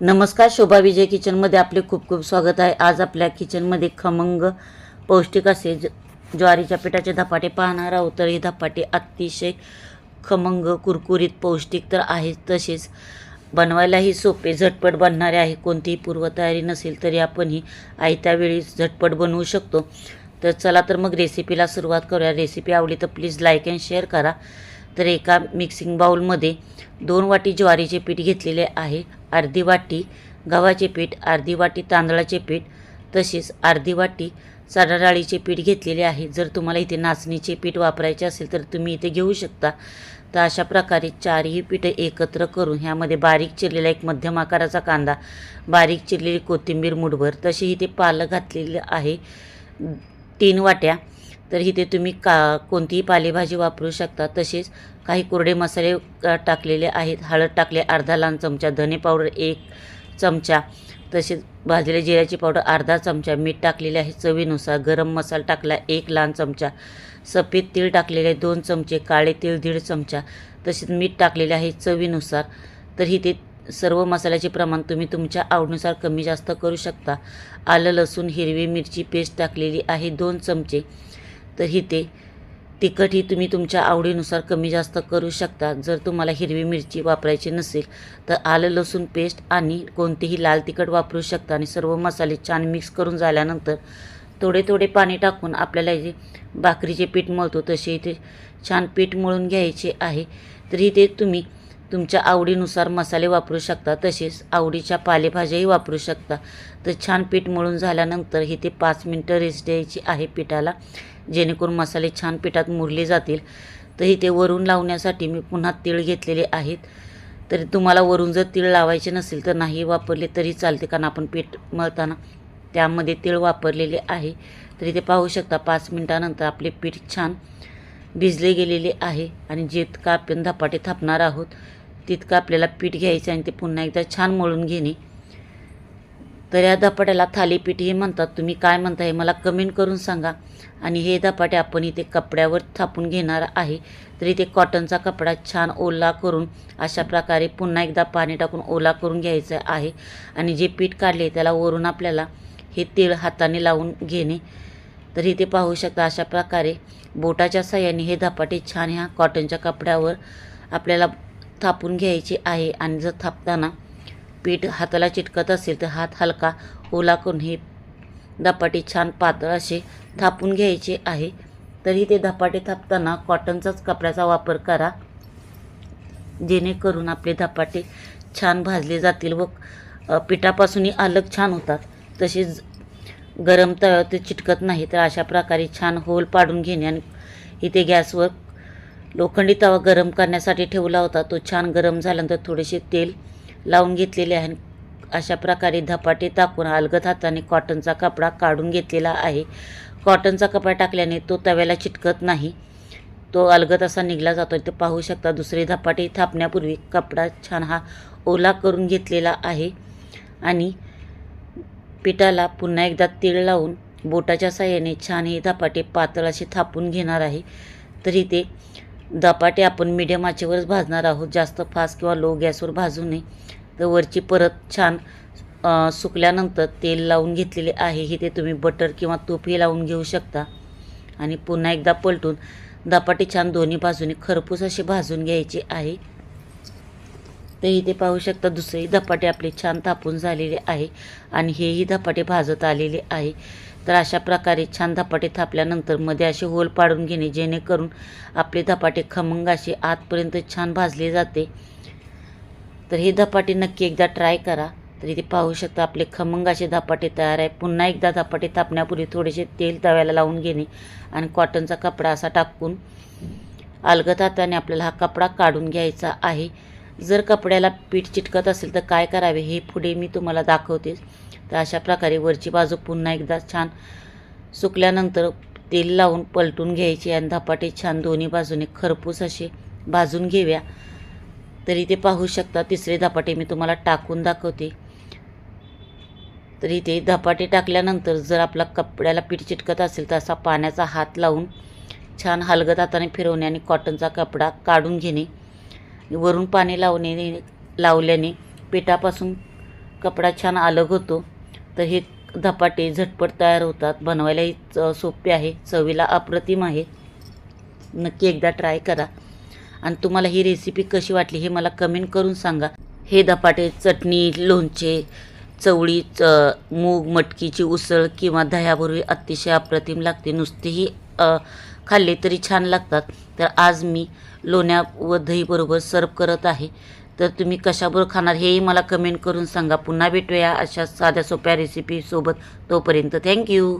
नमस्कार शोभा विजय किचनमध्ये आपले खूप खूप स्वागत आहे. आज आपल्या किचनमध्ये खमंग पौष्टिक असे ज ज्वारीच्या पिठाचे धपाटे पाहणार आहोत. तर हे धपाटे अतिशय खमंग कुरकुरीत पौष्टिक तर आहेत तसेच बनवायलाही सोपे झटपट बनणारे आहे. कोणतीही पूर्वतयारी नसेल तरी आपण ही आयत्या वेळी झटपट बनवू शकतो. तर चला तर मग रेसिपीला सुरुवात करूया. रेसिपी आवडली तर प्लीज लाईक अँड शेअर करा. तर एका मिक्सिंग बाऊलमध्ये दोन वाटी ज्वारीचे पीठ घेतलेले आहे अर्धी वाटी गव्हाचे पीठ अर्धी वाटी तांदळाचे पीठ तसेच अर्धी वाटी साडा डाळीचे पीठ घेतलेले आहे. जर तुम्हाला इथे नाचणीचे पीठ वापरायचे असेल तर तुम्ही इथे घेऊ शकता. तर अशा प्रकारे चारही पीठं एकत्र करून ह्यामध्ये बारीक चिरलेला एक मध्यम आकाराचा कांदा बारीक चिरलेली कोथिंबीर मुठभर तशी इथे पालं घातलेली आहे. तीन वाट्या तर इथे तुम्ही का कोणतीही पालेभाजी वापरू शकता. तसेच काही कोरडे मसाले टाकलेले आहेत. हळद टाकले अर्धा लहान चमचा. धने पावडर एक चमचा. तसेच भाजलेल्या जिऱ्याची पावडर अर्धा चमचा. मीठ टाकलेले आहे चवीनुसार. गरम मसाला टाकला एक लहान चमचा. सफेद तीळ टाकलेले आहे दोन चमचे. काळे तीळ दीड चमचा. तसेच मीठ टाकलेले आहे चवीनुसार. तर इथे सर्व मसाल्याचे प्रमाण तुम्ही तुमच्या आवडीनुसार कमी जास्त करू शकता. आलं लसूण हिरवी मिरची पेस्ट टाकलेली आहे दोन चमचे. तर ते. तिखटही तुम्ही तुमच्या आवडीनुसार कमी जास्त करू शकता. जर तुम्हाला हिरवी मिरची वापरायची नसेल तर आलं लसूण पेस्ट आणि कोणतेही लाल तिखट वापरू शकता आणि सर्व मसाले छान मिक्स करून झाल्यानंतर थोडे थोडे पाणी टाकून आपल्याला जे भाकरीचे पीठ मळतो तसे इथे छान पीठ मळून घ्यायचे आहे. तर इथे तुम्ही तुमच्या आवडीनुसार मसाले वापरू शकता तसेच आवडीच्या पालेभाज्याही वापरू शकता. तर छान पीठ मळून झाल्यानंतर इथे पाच मिनटं रेस्ट द्यायची आहे पिठाला. जेणेकरून मसाले छान पिठात मुरले जातील. तर इथे वरून लावण्यासाठी मी पुन्हा तीळ घेतलेले आहेत. तरी तुम्हाला वरून जर तीळ लावायचे नसेल तर नाही वापरले तरी चालते कारण आपण पीठ मळताना त्यामध्ये तीळ वापरलेले आहे. तर इथे पाहू शकता पाच मिनटानंतर आपले पीठ छान भिजले गेलेले आहे आणि जितका आपण धपाटे थापणार आहोत तितकं आपल्याला पीठ घ्यायचं आणि ते पुन्हा एकदा छान मळून घेणे. तर या धपाट्याला थालीपीठ हे म्हणतात. तुम्ही काय म्हणता हे मला कमेंट करून सांगा. आणि हे धपाटे आपण इथे कपड्यावर थापून घेणार आहे. तर इथे कॉटनचा कपडा छान ओला करून अशा प्रकारे पुन्हा एकदा पाणी टाकून ओला करून घ्यायचं आहे. आणि जे पीठ काढले त्याला वरून आपल्याला हे तीळ हाताने लावून घेणे. तर इथे पाहू शकता अशा प्रकारे बोटाच्या साह्याने हे धपाटे छान ह्या कॉटनच्या कपड्यावर आपल्याला थापून घ्यायचे आहे. आणि जर थापताना पीठ हाताला चिटकत असेल तर हात हलका ओला करून हे धपाटे छान पातळ असे थापून घ्यायचे आहे. तरी ते धपाटे थापताना कॉटनचाच कपड्याचा वापर करा. जेणेकरून आपले धपाटे छान भाजले जातील व पिठापासूनही अलग छान होतात. तसेच गरम तव्यावर ते चिटकत नाही तर अशा प्रकारे छान होल पाडून घेणे आणि इथे गॅसवर लोखंडी तवा गरम करण्यासाठी ठेवला होता. तो छान गरम झाल्यानंतर थोडेसे तेल लावून घेतलेले आहे अशा प्रकारे धपाटे टाकून अलगद हाताने कॉटनचा कपडा काढून घेतलेला आहे. कॉटनचा कपडा टाकल्याने तो तव्याला चिटकत नाही. तो अलगद असा निघला जातो तो पाहू शकता दुसरे धपाटे थापण्यापूर्वी कपडा छान हा ओला करून घेतलेला आहे. आणि पिठाला पुन्हा एकदा तीळ लावून बोटाच्या साह्याने छान हे धपाटे पातळ असे थापून घेणार आहे. तरी ते धपाटे आपण मिडियम आचेवरच भाजणार आहोत. जास्त फास्ट किंवा लो गॅसवर भाजू नये. तर वरची परत छान सुकल्यानंतर तेल लावून घेतलेले आहे. हे ते तुम्ही बटर किंवा तूपही लावून घेऊ शकता. आणि पुन्हा एकदा पलटून धपाटे छान दोन्ही बाजूने खरपूस असे भाजून घ्यायचे आहे. तर इथे पाहू शकता दुसरेही धपाटे आपले छान तापून झालेले आहे आणि हेही धपाटे भाजत आलेले आहे. तर अशा प्रकारे छान धपाटे थापल्यानंतरमध्ये असे होल पाडून घेणे जेणेकरून आपले धपाटे खमंग असे आतपर्यंत छान भाजले जाते. तर हे धपाटी नक्की एकदा ट्राय करा. तर इथे पाहू शकता आपले खमंगाचे धपाटे तयार आहे. पुन्हा एकदा धपाटे थापण्यापूर्वी थोडेसे तेल तव्याला लावून घेणे आणि कॉटनचा कपडा असा टाकून अलगत हाताने आपल्याला हा कपडा काढून घ्यायचा आहे. जर कपड्याला पीठ चिटकत असेल तर काय करावे हे पुढे मी तुम्हाला दाखवते. तर अशा प्रकारे वरची बाजू पुन्हा एकदा छान सुकल्यानंतर तेल लावून पलटून घ्यायचे आणि धपाटे छान दोन्ही बाजूने खरपूस असे भाजून घेऊया. तर इथे पाहू शकता तिसरे धपाटे मी तुम्हाला टाकून दाखवते. तर इथे धपाटे टाकल्यानंतर जर आपला कपड्याला पीठ चिटकत असेल तर असा पाण्याचा हात लावून छान हलगत हाताने फिरवणे आणि कॉटनचा कपडा काढून घेणे. वरून पाणी लावणे लावल्याने पिठापासून कपडा छान अलग होतो. तर हे धपाटे झटपट तयार होतात. बनवायलाही च- सोपे आहे. चवीला अप्रतिम आहे. नक्की एकदा ट्राय करा. आणि तुम्हाला ही रेसिपी कशी वाटली हे मला कमेंट करून सांगा. हे धपाटे चटणी लोणचे चवळी च मूग मटकीची उसळ किंवा दह्यापूर्वी अतिशय अप्रतिम लागते. नुसतेही खाल्ले तरी छान लागतात. तर आज मी लोण्या व दहीबरोबर सर्व करत आहे. तर तुम्ही कशाबरोबर खाणार हेही मला कमेंट करून सांगा. पुन्हा भेटूया अशा साध्या सोप्या रेसिपीसोबत तोपर्यंत थँक्यू